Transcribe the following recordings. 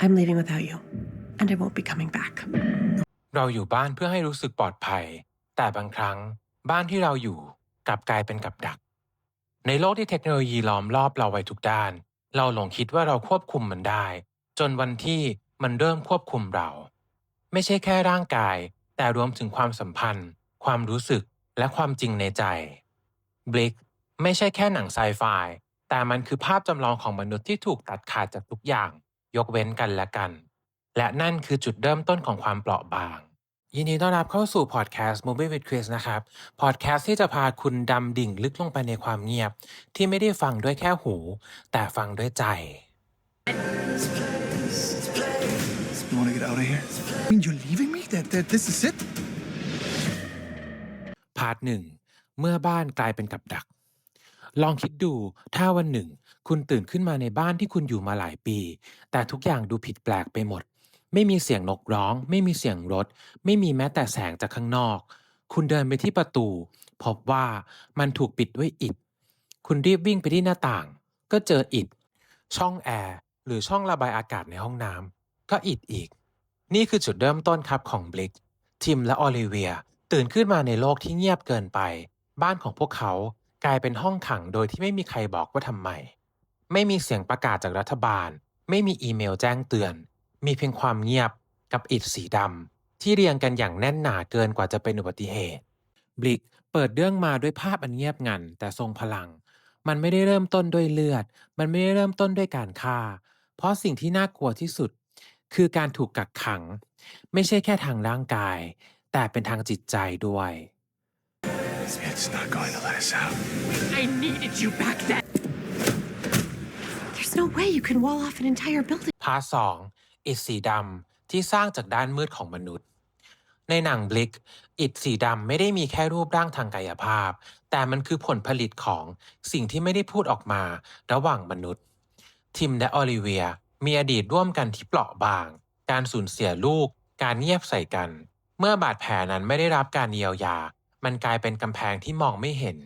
I'm leaving without you, and I won't be coming back. เราอยู่บ้านเพื่อให้รู้สึกปลอดภัย แต่บางครั้งบ้านที่เราอยู่กลับกลายเป็นกับดัก ในโลกที่เทคโนโลยีล้อมรอบเราไว้ทุกด้าน เราหลงคิดว่าเราควบคุมมันได้ จนวันที่มันเริ่มควบคุมเรา ไม่ใช่แค่ร่างกาย แต่รวมถึงความสัมพันธ์ ความรู้สึกและความจริงในใจบลิกไม่ใช่แค่หนังไซไฟแต่มันคือภาพจำลองของมนุษย์ที่ถูกตัดขาดจากทุกอย่าง ยกเว้นกันและกัน และนั่นคือจุดเริ่มต้นของความเปราะบาง ยินดีต้อนรับเข้าสู่พอดแคสต์ Movie with Chris นะครับพอดแคสต์ที่จะพาคุณดำดิ่งลึกลงไปในความเงียบ ที่ไม่ได้ฟังด้วยแค่หู แต่ฟังด้วยใจ You want to get out of here? I mean, you're leaving me? That, that this is it? พาร์ทหนึ่งเมื่อบ้านกลายเป็นกับดัก ลองคิดดูถ้าวันหนึ่ง คุณตื่นขึ้นมาในบ้านที่คุณอยู่มาหลายปี แต่ทุกอย่างดูผิดแปลกไปหมด ไม่มีเสียงนกร้อง ไม่มีเสียงรถ ไม่มีแม้แต่แสงจากข้างนอก คุณเดินไปที่ประตู พบว่ามันถูกปิดด้วยอิฐ คุณรีบวิ่งไปที่หน้าต่าง ก็เจออิฐ ช่องแอร์หรือช่องระบายอากาศในห้องน้ำก็อิฐอีก นี่คือจุดเริ่มต้นครับของบลิกทิมและออลิเวีย ตื่นขึ้นมาในโลกที่เงียบเกินไป บ้านของพวกเขากลายเป็นห้องขังโดยที่ไม่มีใครบอกว่าทำไม ไม่มีเสียงประกาศจากรัฐบาล ไม่มีอีเมลแจ้งเตือน มีเพียงความเงียบกับอิฐสีดำที่เรียงกันอย่างแน่นหนาเกินกว่าจะเป็นอุบัติเหตุ บลิกเปิดเรื่องมาด้วยภาพอันเงียบงันแต่ทรงพลัง มันไม่ได้เริ่มต้นด้วยเลือด มันไม่ได้เริ่มต้นด้วยการฆ่า เพราะสิ่งที่น่ากลัวที่สุด คือการถูกกักขัง ไม่ใช่แค่ทางร่างกาย แต่เป็นทางจิตใจด้วย It's not going to let us out. I needed you back then. No way you can wall off an entire building. พาร์ทสองอิฐสีดำที่สร้างจากด้านมืดของมนุษย์ ในหนังบลิก อิฐสีดำไม่ได้มีแค่รูปร่างทางกายภาพ แต่มันคือผลผลิตของสิ่งที่ไม่ได้พูดออกมาระหว่างมนุษย์ ทิมและออลิเวียมีอดีตร่วมกันที่เปราะบาง การสูญเสียลูก การเงียบใส่กัน เมื่อบาดแผลนั้นไม่ได้รับการเยียวยา มันกลายเป็นกำแพงที่มองไม่เห็น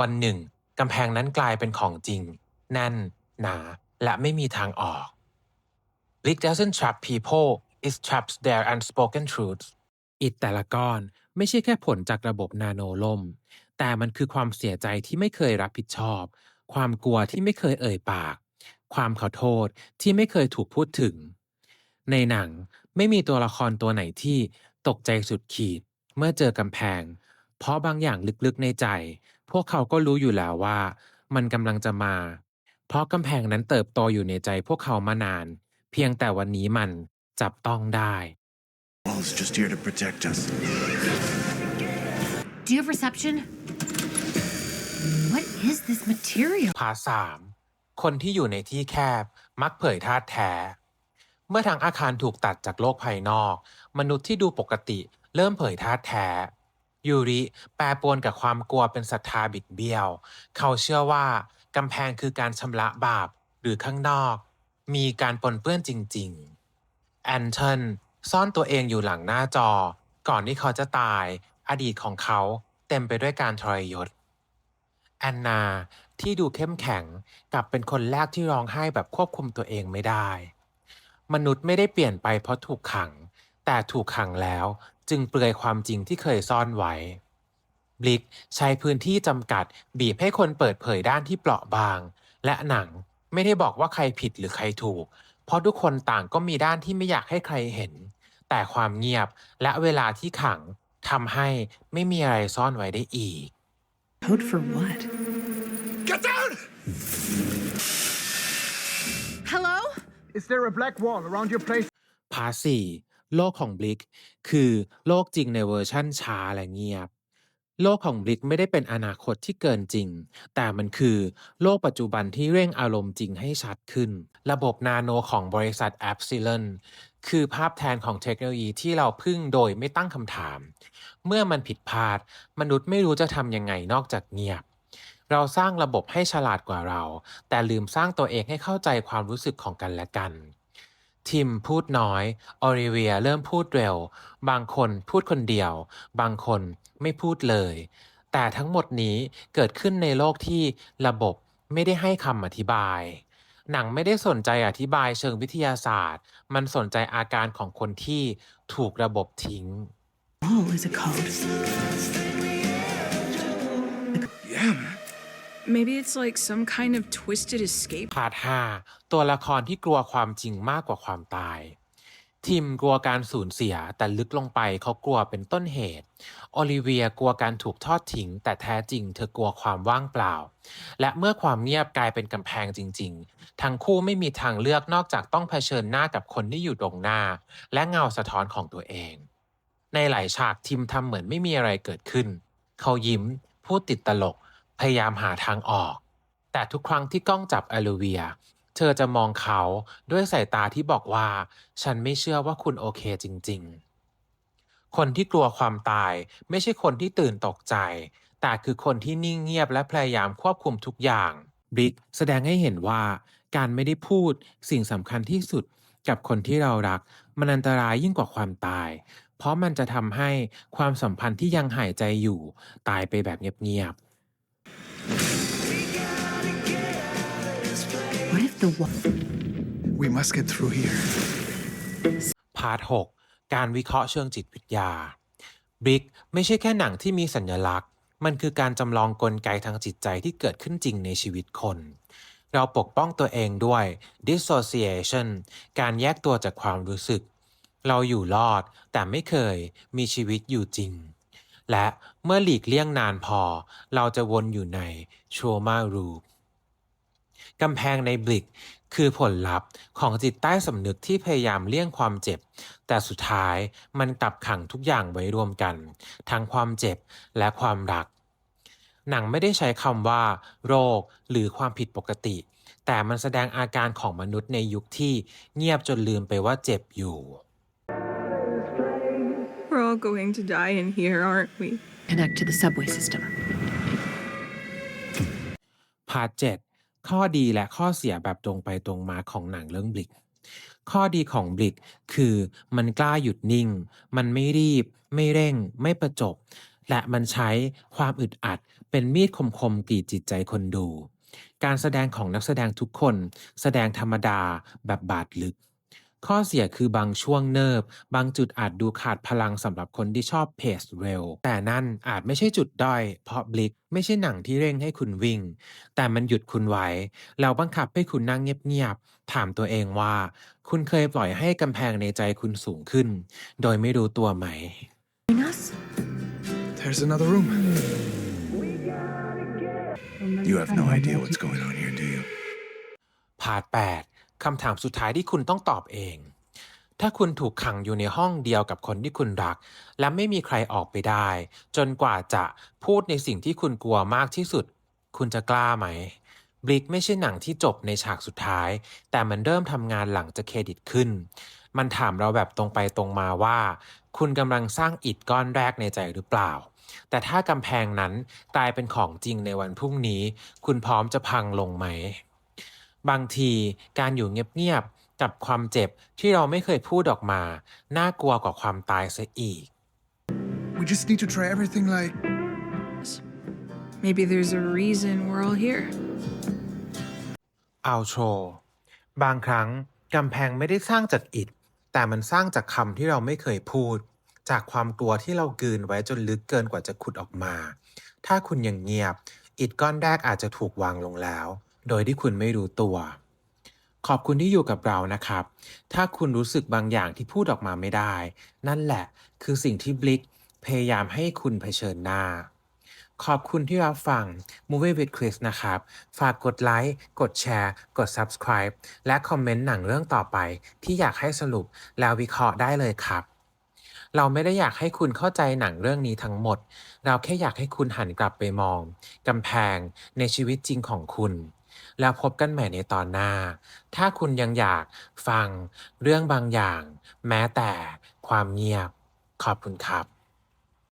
วันหนึ่งกำแพงนั้นกลายเป็นของจริงแน่น หนา และไม่มีทางออก Brick doesn't trap people it traps their unspoken truths อิฐแต่ละก้อนไม่ใช่แค่ผลจากระบบนาโนล่ม แต่มันคือความเสียใจที่ไม่เคยรับผิดชอบ ความกลัวที่ไม่เคยเอ่ยปาก ความขอโทษที่ไม่เคยถูกพูดถึง ในหนังไม่มีตัวละครตัวไหนที่ตกใจสุดขีด เมื่อเจอกำแพง เพราะบางอย่างลึกๆในใจ พวกเขาก็รู้อยู่แล้วว่า มันกำลังจะมา เพราะกำแพงนั้นเติบโตอยู่ในใจพวกเขามานาน เพียงแต่วันนี้มันจับต้องได้ Wall's just here to protect us. Do you have reception? What is this material? พาร์ทสามคนที่อยู่ในที่แคบมักเผยธาตุแท้ เมื่อทางอาคารถูกตัดจากโลกภายนอก มนุษย์ที่ดูปกติเริ่มเผยธาตุแท้ ยูริแปรปรวนกับความกลัวเป็นศรัทธาบิดเบี้ยว เขาเชื่อว่า กำแพงคือการชำระบาปหรือข้างนอก มีการปนเปื้อนจริง ๆ แอนเทนซ่อนตัวเองอยู่หลังหน้าจอ ก่อนที่เขาจะตาย อดีตของเขาเต็มไปด้วยการทรยศ แอนนาที่ดูเข้มแข็งกลับเป็นคนแรกที่ร้องไห้แบบควบคุมตัวเองไม่ได้ มนุษย์ไม่ได้เปลี่ยนไปเพราะถูกขัง แต่ถูกขังแล้วจึงเปลือยความจริงที่เคยซ่อนไว้ บลิกใช้พื้นที่จำกัด บีบให้คนเปิดเผยด้านที่เปราะบาง และหนังไม่ได้บอกว่าใครผิดหรือใครถูก เพราะทุกคนต่างก็มีด้านที่ไม่อยากให้ใครเห็น แต่ความเงียบและเวลาที่ขังทำให้ไม่มีอะไรซ่อนไว้ได้อีก Code for what? Get down! Hello? Is there a black wall around your place? พาร์ทสี่โลกของบลิกคือโลกจริงในเวอร์ชั่นช้าและเงียบ โลกของบลิกไม่ได้เป็นอนาคตที่เกินจริง แต่มันคือโลกปัจจุบันที่เร่งอารมณ์จริงให้ชัดขึ้น ระบบนาโนของบริษัท a p s i l o n คือภาพแทนของเทคโนโลยีที่เราพึ่งโดยไม่ตั้งคำถาม เมื่อมันผิดพลาด มนุษย์ไม่รู้จะทำยังไงนอกจากเงียบ เราสร้างระบบให้ฉลาดกว่าเรา แต่ลืมสร้างตัวเองให้เข้าใจความรู้สึกของกันและกัน ทิมพูดน้อย ออริเวียเริ่มพูดเร็ว บางคนพูดคนเดียว บางคนไม่พูดเลย แต่ทั้งหมดนี้เกิดขึ้นในโลกที่ระบบไม่ได้ให้คำอธิบาย หนังไม่ได้สนใจอธิบายเชิงวิทยาศาสตร์ มันสนใจอาการของคนที่ถูกระบบทิ้ง Wall is a code. Yeah, man. Maybe it's like some kind of twisted escape. พาร์ท5ตัวละครที่กลัวความจริงมากกว่าความตาย ทิมกลัวการสูญเสียแต่ลึกลงไปเขากลัวเป็นต้นเหตุ โอลิเวียกลัวการถูกทอดทิ้ง แต่แท้จริงเธอกลัวความว่างเปล่า และเมื่อความเงียบกลายเป็นกำแพงจริง ๆ ทั้งคู่ไม่มีทางเลือกนอกจากต้องเผชิญหน้ากับคนที่อยู่ตรงหน้า และเงาสะท้อนของตัวเอง ในหลายฉากทิมทำเหมือนไม่มีอะไรเกิดขึ้น เขายิ้มพูดติดตลก พยายามหาทางออก แต่ทุกครั้งที่กล้องจับอลูเวีย เธอจะมองเขาด้วยสายตาที่บอกว่า ฉันไม่เชื่อว่าคุณโอเคจริง ๆ คนที่กลัวความตายไม่ใช่คนที่ตื่นตกใจ แต่คือคนที่นิ่งเงียบและพยายามควบคุมทุกอย่างบริกแสดงให้เห็นว่าการไม่ได้พูดสิ่งสำคัญที่สุดกับคนที่เรารัก มันอันตรายยิ่งกว่าความตาย เพราะมันจะทำให้ความสัมพันธ์ที่ยังหายใจอยู่ ตายไปแบบเงียบๆ What if the wall? We must get through here. พาร์ท 6 การวิเคราะห์เชิงจิตวิทยา Brick ไม่ใช่แค่หนังที่มีสัญลักษณ์ มันคือการจำลองกลไกทางจิตใจที่เกิดขึ้นจริงในชีวิตคน เราปกป้องตัวเองด้วย dissociation การแยกตัวจากความรู้สึก เราอยู่รอดแต่ไม่เคยมีชีวิตอยู่จริง และเมื่อหลีกเลี่ยงนานพอ เราจะวนอยู่ใน trauma loop กำแพงในบลิกคือผลลัพธ์ของจิตใต้สำนึกที่พยายามเลี่ยงความเจ็บ แต่สุดท้ายมันกลับขังทุกอย่างไว้รวมกัน ทั้งความเจ็บและความรัก หนังไม่ได้ใช้คำว่า โรคหรือความผิดปกติ แต่มันแสดงอาการของมนุษย์ในยุคที่เงียบจนลืมไปว่าเจ็บอยู่ We're all going to die in here, aren't we? Connect to the subway system. พาร์ทเจ็ด ข้อดีและข้อเสียแบบตรงไปตรงมาของหนังเรื่องบลิกข้อดีของบลิกคือมันกล้าหยุดนิ่ง มันไม่รีบ ไม่เร่ง ไม่ประจบ และมันใช้ความอึดอัด เป็นมีดคมๆกรีดจิตใจคนดู การแสดงของนักแสดงทุกคน แสดงธรรมดาแบบบาดลึก ข้อเสียคือบางช่วงเนิบ บางจุดอาจดูขาดพลังสำหรับคนที่ชอบเพจเร็ว แต่นั่นอาจไม่ใช่จุดด้อย เพราะบลิกไม่ใช่หนังที่เร่งให้คุณวิ่ง แต่มันหยุดคุณไว้แล้วบังคับให้คุณนั่งเงียบๆ ถามตัวเองว่า คุณเคยปล่อยให้กำแพงในใจคุณสูงขึ้น โดยไม่รู้ตัวไหม Join us? There's another room. You have no idea what's going on here, do you? พาร์ท8 คำถามสุดท้ายที่คุณต้องตอบเอง ถ้าคุณถูกขังอยู่ในห้องเดียวกับคนที่คุณรัก และไม่มีใครออกไปได้ จนกว่าจะพูดในสิ่งที่คุณกลัวมากที่สุด คุณจะกล้าไหมบลิกไม่ใช่หนังที่จบในฉากสุดท้าย แต่มันเริ่มทำงานหลังจะเครดิตขึ้น มันถามเราแบบตรงไปตรงมาว่า คุณกำลังสร้างอิฐก้อนแรกในใจหรือเปล่า แต่ถ้ากำแพงนั้นกลายเป็นของจริงในวันพรุ่งนี้ คุณพร้อมจะพังลงไหม บางทีการอยู่เงียบๆกับความเจ็บที่เราไม่เคยพูดออกมา น่ากลัวกว่าความตายซะอีก We just need to try everything like. Maybe there's a reason we're all here. เอาโชบางครั้งกำแพงไม่ได้สร้างจากอิฐ แต่มันสร้างจากคำที่เราไม่เคยพูด จากความกลัวที่เรากลืนไว้จนลึกเกินกว่าจะขุดออกมา ถ้าคุณยังเงียบ อิฐก้อนแรกอาจจะถูกวางลงแล้ว โดยที่คุณไม่รู้ตัว ขอบคุณที่อยู่กับเรานะครับ ถ้าคุณรู้สึกบางอย่างที่พูดออกมาไม่ได้ นั่นแหละคือสิ่งที่บลิกพยายามให้คุณเผชิญหน้า ขอบคุณที่รับฟัง Movie with Chris นะครับ ฝากกดไลค์ กดแชร์ กด subscribe และคอมเมนต์หนังเรื่องต่อไป ที่อยากให้สรุปแล้ววิเคราะห์ได้เลยครับเราไม่ได้อยากให้คุณเข้าใจหนังเรื่องนี้ทั้งหมด เราแค่อยากให้คุณหันกลับไปมองกำแพงในชีวิตจริงของคุณ แล้วพบกันใหม่ในตอนหน้า ถ้าคุณยังอยากฟังเรื่องบางอย่าง แม้แต่ความเงียบ ขอบคุณครับ